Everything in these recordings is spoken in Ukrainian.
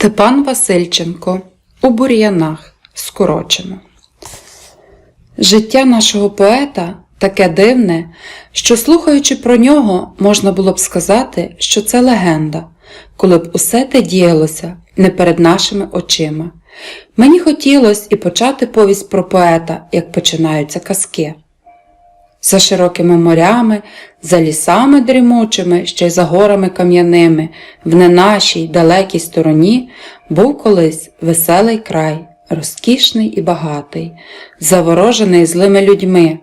Степан Васильченко у бур'янах скорочено. Життя нашого поета таке дивне, що, слухаючи про нього, можна було б сказати, що це легенда, коли б усе те діялося не перед нашими очима. Мені хотілося і почати повість про поета, як починаються казки. За широкими морями, за лісами дрімучими, ще й за горами кам'яними, в не нашій далекій стороні був колись веселий край, розкішний і багатий, заворожений злими людьми,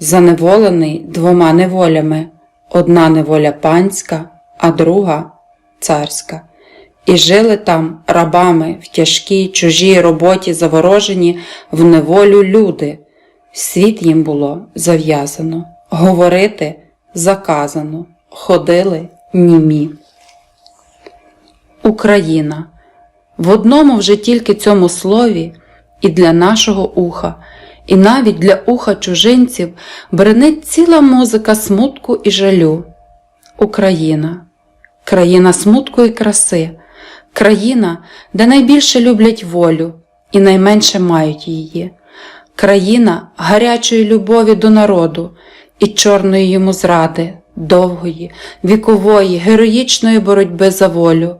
заневолений двома неволями, одна неволя панська, а друга царська. І жили там рабами в тяжкій чужій роботі заворожені в неволю люди. Світ їм було зав'язано, говорити заказано, ходили німі. Україна. В одному вже тільки цьому слові і для нашого уха, і навіть для уха чужинців бренить ціла музика смутку і жалю. Україна, країна смутку і краси, країна, де найбільше люблять волю і найменше мають її країна гарячої любові до народу і чорної йому зради, довгої, вікової, героїчної боротьби за волю,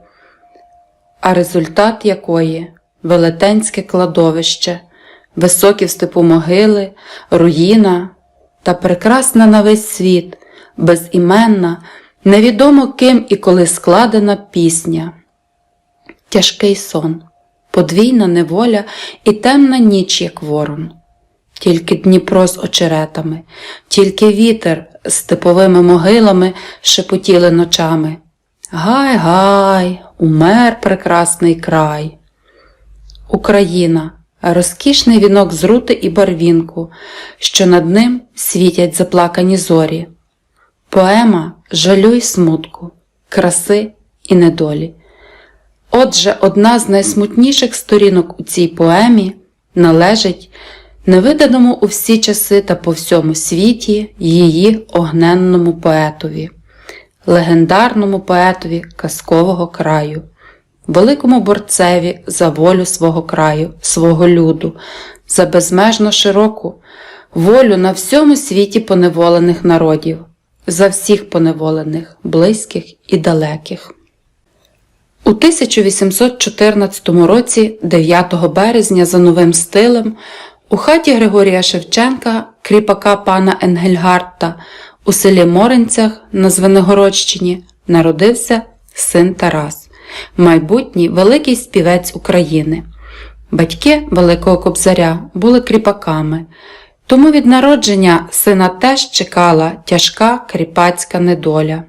а результат якої велетенське кладовище, високі в степу могили, руїна та прекрасна на весь світ, безіменна, невідомо ким і коли складена пісня. Тяжкий сон, подвійна неволя і темна ніч, як ворон тільки Дніпро з очеретами, тільки вітер з степовими могилами шепотіли ночами. Гай, гай, умер прекрасний край. Україна, розкішний вінок з рути і барвінку, що над ним світять заплакані зорі. Поема жалю й смутку, краси і недолі. Отже, одна з найсмутніших сторінок у цій поемі належить невиданому у всі часи та по всьому світі її огненному поетові, легендарному поетові казкового краю, великому борцеві за волю свого краю, свого люду, за безмежно широку волю на всьому світі поневолених народів, за всіх поневолених, близьких і далеких. У 1814 році, 9 березня, за новим стилем, у хаті Григорія Шевченка, кріпака пана Енгельгарта, у селі Моринцях на Звенигородщині народився син Тарас, майбутній великий співець України. Батьки Великого Кобзаря були кріпаками, тому від народження сина теж чекала тяжка кріпацька недоля.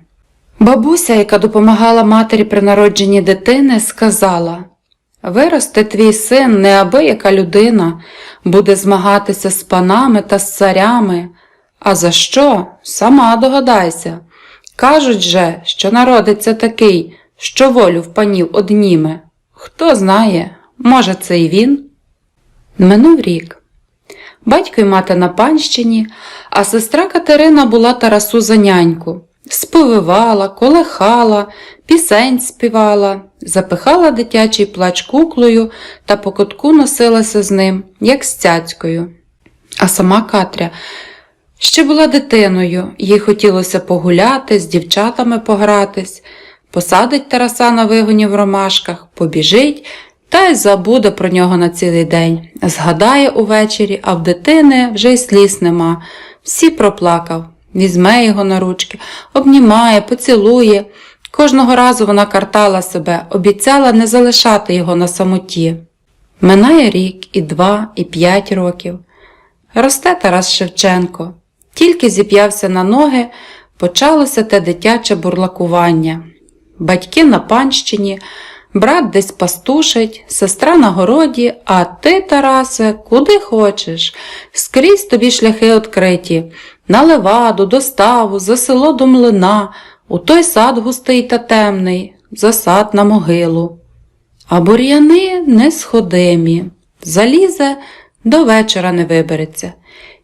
Бабуся, яка допомагала матері при народженні дитини, сказала Виросте твій син неабияка людина, буде змагатися з панами та з царями. А за що? Сама догадайся. Кажуть же, що народиться такий, що волю в панів одніме. Хто знає, може, це й він? Минув рік. Батько й мати на панщині, а сестра Катерина була Тарасу за няньку. Сповивала, колихала, пісень співала, запихала дитячий плач куклою та по кутку носилася з ним, як з цяцькою. А сама Катря ще була дитиною, їй хотілося погуляти, з дівчатами погратись, посадить Тараса на вигоні в ромашках, побіжить та й забуде про нього на цілий день. Згадає увечері, а в дитини вже й сліз нема. Всі проплакав. Візьме його на ручки, обнімає, поцілує. Кожного разу вона картала себе, обіцяла не залишати його на самоті. Минає рік, і два, і п'ять років. Росте Тарас Шевченко. Тільки зіп'явся на ноги, почалося те дитяче бурлакування. Батьки на панщині, брат десь пастушить, сестра на городі, а ти, Тарасе, куди хочеш, скрізь тобі шляхи відкриті, на леваду, до ставу, за село до млина, у той сад густий та темний, за сад на могилу. А бур'яни несходимі, залізе, до вечора не вибереться.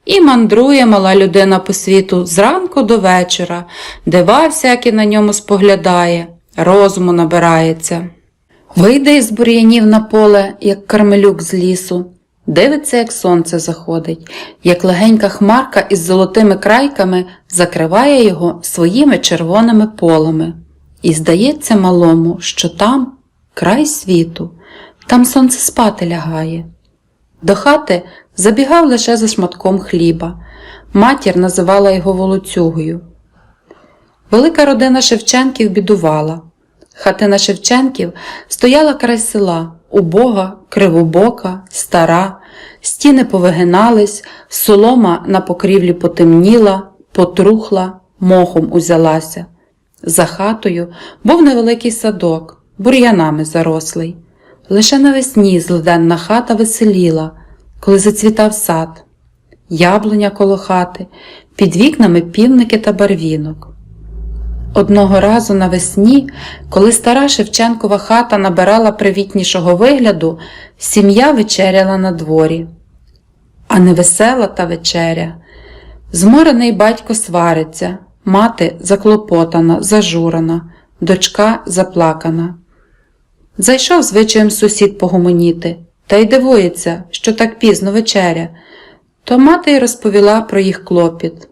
І мандрує мала людина по світу зранку до вечора, дива всякі на ньому споглядає, розуму набирається. Вийде із бур'янів на поле, як кармелюк з лісу, дивиться, як сонце заходить, як легенька хмарка із золотими крайками закриває його своїми червоними полами. І здається малому, що там край світу, там сонце спати лягає. До хати забігав лише за шматком хліба. Матір називала його волоцюгою. Велика родина Шевченків бідувала. Хатина Шевченків стояла край села, убога, кривобока, стара, стіни повигинались, солома на покрівлі потемніла, потрухла, мохом узялася. За хатою був невеликий садок, бур'янами зарослий. Лише навесні злиденна хата веселіла, коли зацвітав сад, яблуня коло хати, під вікнами півники та барвінок. Одного разу навесні, коли стара Шевченкова хата набирала привітнішого вигляду, сім'я вечеряла на дворі. А невесела та вечеря. Зморений батько свариться, мати заклопотана, зажурена, дочка заплакана. Зайшов звичаєм сусід погомоніти, та й дивується, що так пізно вечеря. То мати й розповіла про їх клопіт.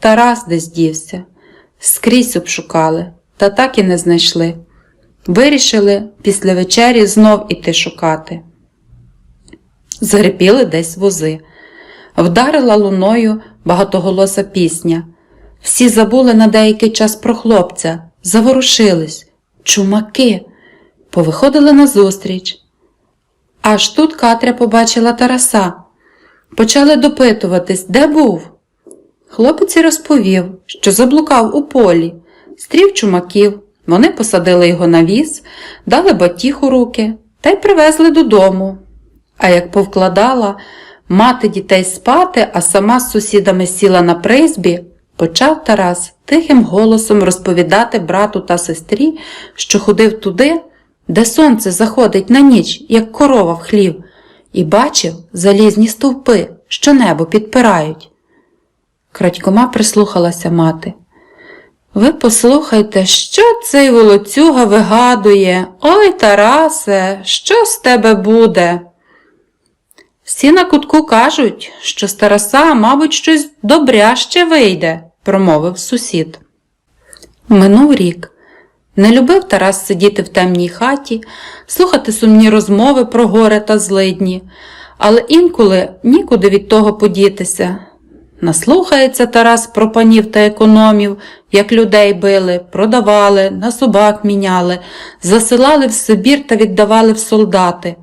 Тарас десь дівся. Скрізь обшукали, та так і не знайшли. Вирішили після вечері знов іти шукати. Зарипіли десь вози. Вдарила луною багатоголоса пісня. Всі забули на деякий час про хлопця, заворушились, чумаки, повиходили назустріч. Аж тут Катря побачила Тараса. Почали допитуватись, де був. Хлопець розповів, що заблукав у полі, стрів чумаків, вони посадили його на віз, дали батіг у руки та й привезли додому. А як повкладала мати дітей спати, а сама з сусідами сіла на призбі, почав Тарас тихим голосом розповідати брату та сестрі, що ходив туди, де сонце заходить на ніч, як корова в хлів, і бачив залізні стовпи, що небо підпирають. Крадькома прислухалася мати. Ви послухайте, що цей волоцюга вигадує. Ой, Тарасе, що з тебе буде? Всі на кутку кажуть, що з Тараса, мабуть, щось добряще вийде, промовив сусід. Минув рік. Не любив Тарас сидіти в темній хаті, слухати сумні розмови про горе та злидні, але інколи нікуди від того подітися. Наслухається Тарас про панів та економів, як людей били, продавали, на собак міняли, засилали в Сибір та віддавали в солдати.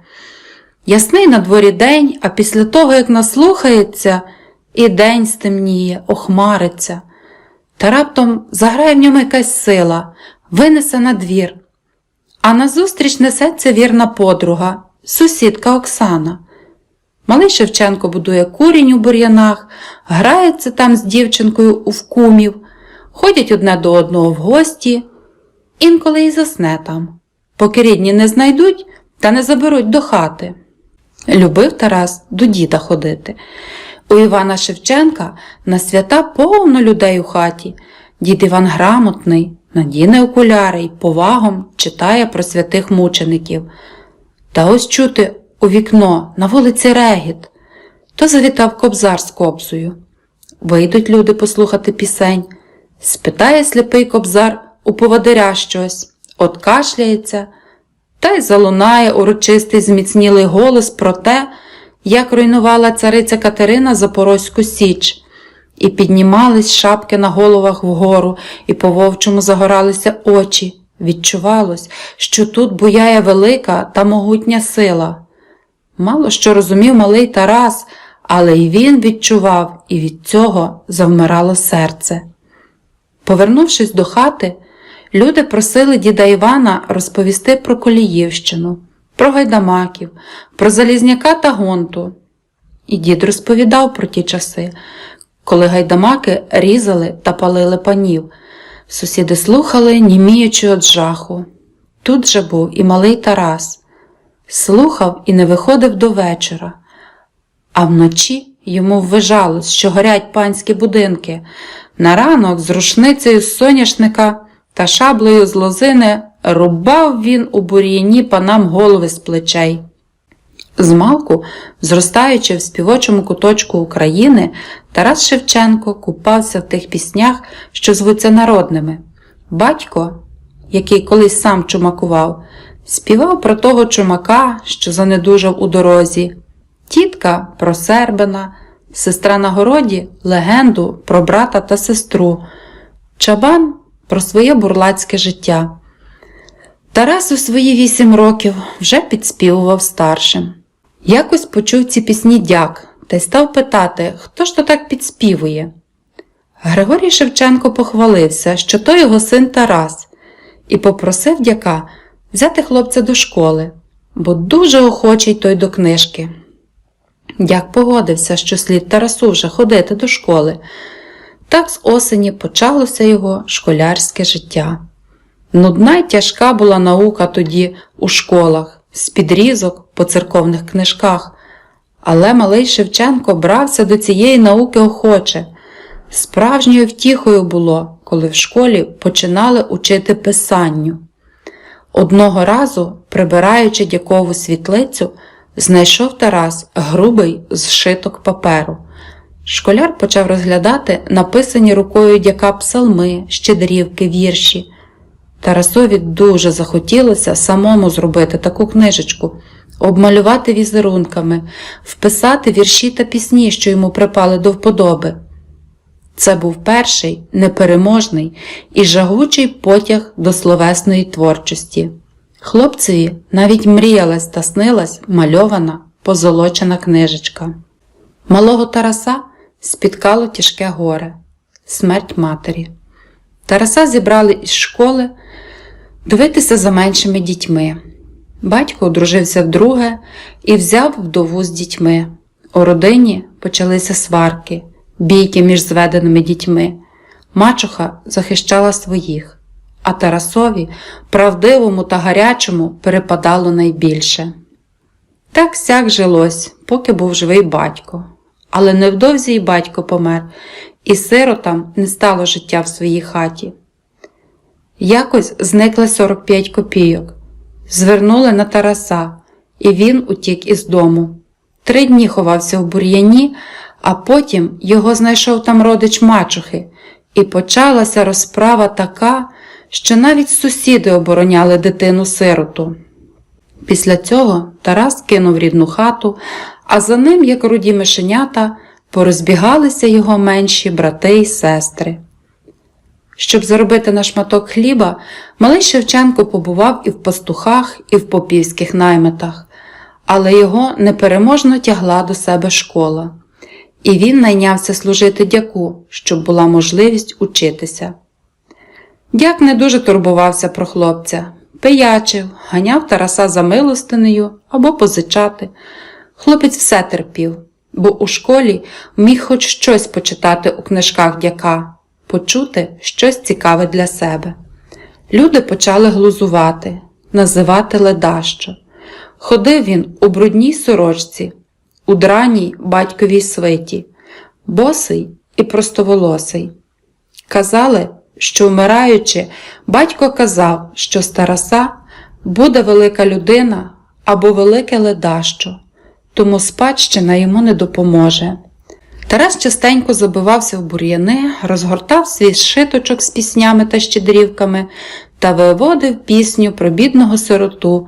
Ясний на дворі день, а після того, як наслухається, і день стемніє, охмариться. Та раптом заграє в ньому якась сила, винесе на двір. А назустріч несеться вірна подруга, сусідка Оксана. Малий Шевченко будує курінь у бур'янах, грається там з дівчинкою у вкумів, ходять одне до одного в гості, інколи й засне там, поки рідні не знайдуть та не заберуть до хати. Любив Тарас до діда ходити. У Івана Шевченка на свята повно людей у хаті. Дід Іван грамотний, надіне окуляри й повагом читає про святих мучеників. Та ось чути у вікно на вулиці Регіт, то завітав кобзар з кобзою. Вийдуть люди послухати пісень. Спитає сліпий кобзар у поводиря щось, откашляється, та й залунає урочистий зміцнілий голос про те, як руйнувала цариця Катерина Запорозьку Січ, і піднімались шапки на головах вгору, і по вовчому загоралися очі. Відчувалось, що тут буяє велика та могутня сила. Мало що розумів малий Тарас, але й він відчував, і від цього завмирало серце. Повернувшись до хати, люди просили діда Івана розповісти про Коліївщину, про гайдамаків, про Залізняка та гонту. І дід розповідав про ті часи, коли гайдамаки різали та палили панів. Сусіди слухали, німіючи від жаху. Тут же був і малий Тарас. Слухав і не виходив до вечора, а вночі йому ввижалось, що горять панські будинки. На ранок з рушницею з соняшника та шаблею з лозини рубав він у бур'яні панам голови з плечей. Змалку, зростаючи в співочому куточку України, Тарас Шевченко купався в тих піснях, що звуться народними. Батько, який колись сам чумакував, співав про того чумака, що занедужав у дорозі, тітка про Сербина, сестра на городі легенду про брата та сестру, чабан про своє бурлацьке життя. Тарас у свої вісім років вже підспівував старшим. Якось почув ці пісні дяк та й став питати, хто ж то так підспівує. Григорій Шевченко похвалився, що то його син Тарас, і попросив дяка взяти хлопця до школи, бо дуже охочий той до книжки. Дяк погодився, що слід Тарасу вже ходити до школи. Так з осені почалося його школярське життя. Нудна й тяжка була наука тоді у школах, з підрізок по церковних книжках, але малий Шевченко брався до цієї науки охоче. Справжньою втіхою було, коли в школі починали учити писанню. Одного разу, прибираючи дякову світлицю, знайшов Тарас грубий зшиток паперу. Школяр почав розглядати написані рукою дяка псалми, щедрівки, вірші. Тарасові дуже захотілося самому зробити таку книжечку, обмалювати візерунками, вписати вірші та пісні, що йому припали до вподоби. Це був перший непереможний і жагучий потяг до словесної творчості. Хлопцеві навіть мріялась та снилась мальована, позолочена книжечка. Малого Тараса спіткало тяжке горе смерть матері. Тараса зібрали із школи дивитися за меншими дітьми. Батько одружився вдруге і взяв вдову з дітьми. У родині почалися сварки, бійки між зведеними дітьми. Мачуха захищала своїх, а Тарасові, правдивому та гарячому, перепадало найбільше. Так сяк жилось, поки був живий батько. Але невдовзі й батько помер, і сиротам не стало життя в своїй хаті. Якось зникли 45 копійок. Звернули на Тараса, і він утік із дому. Три дні ховався в бур'яні, а потім його знайшов там родич мачухи, і почалася розправа така, що навіть сусіди обороняли дитину сироту. Після цього Тарас кинув рідну хату, а за ним, як руді мишенята, порозбігалися його менші брати й сестри. Щоб заробити на шматок хліба, малий Шевченко побував і в пастухах, і в попівських наймитах, але його непереможно тягла до себе школа, і він найнявся служити дяку, щоб була можливість учитися. Дяк не дуже турбувався про хлопця, пиячив, ганяв Тараса за милостинею або позичати. Хлопець все терпів, бо у школі міг хоч щось почитати у книжках дяка почути щось цікаве для себе. Люди почали глузувати, називати ледащо. Ходив він у брудній сорочці, у драній батьковій свиті, босий і простоволосий. Казали, що, вмираючи, батько казав, що з Тараса буде велика людина або велике ледащо, тому спадщина йому не допоможе. Тарас частенько забивався в бур'яни, розгортав свій шиточок з піснями та щедрівками та виводив пісню про бідного сироту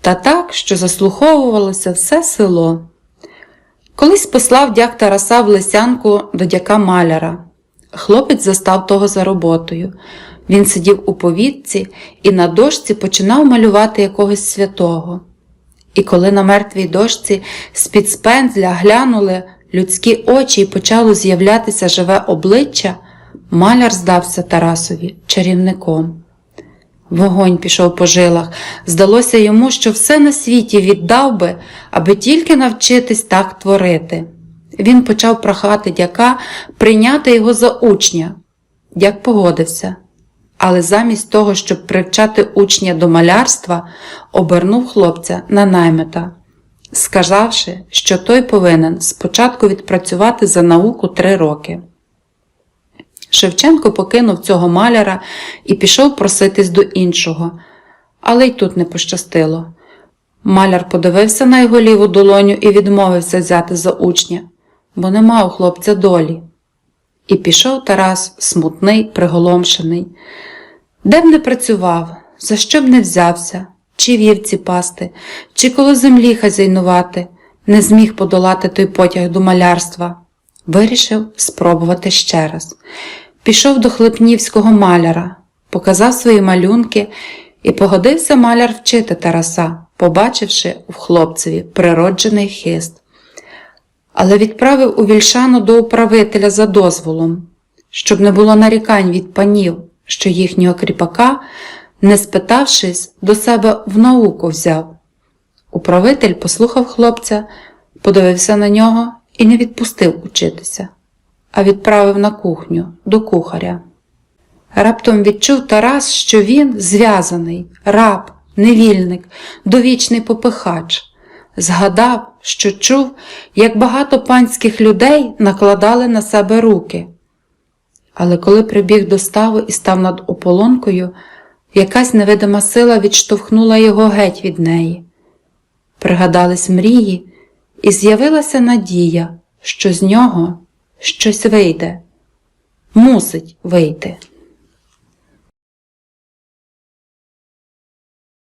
та так, що заслуховувалося все село. Колись послав дяк Тараса в Лисянку до дяка маляра. Хлопець застав того за роботою. Він сидів у повітці і на дошці починав малювати якогось святого. І коли на мертвій дошці з-під спензля глянули людські очі і почало з'являтися живе обличчя, маляр здався Тарасові чарівником. Вогонь пішов по жилах. Здалося йому, що все на світі віддав би, аби тільки навчитись так творити. Він почав прохати дяка прийняти його за учня. Дяк погодився, але замість того, щоб привчати учня до малярства, обернув хлопця на наймита сказавши, що той повинен спочатку відпрацювати за науку три роки. Шевченко покинув цього маляра і пішов проситись до іншого, але й тут не пощастило. Маляр подивився на його ліву долоню і відмовився взяти за учня, бо нема у хлопця долі. І пішов Тарас смутний, приголомшений. Де б не працював, за що б не взявся, чи вівці пасти, чи коло землі хазяйнувати, не зміг подолати той потяг до малярства. Вирішив спробувати ще раз. Пішов до хлипнівського маляра, показав свої малюнки і погодився маляр вчити Тараса, побачивши в хлопцеві природжений хист. Але відправив у вільшану до управителя за дозволом, щоб не було нарікань від панів, що їхнього кріпака, не спитавшись, до себе в науку взяв. Управитель послухав хлопця, подивився на нього і не відпустив учитися, а відправив на кухню до кухаря. Раптом відчув Тарас, що він зв'язаний, раб, невільник, довічний попихач. Згадав, що чув, як багато панських людей накладали на себе руки. Але коли прибіг до ставу і став над ополонкою, якась невидима сила відштовхнула його геть від неї. Пригадались мрії, і з'явилася надія, що з нього щось вийде, мусить вийти.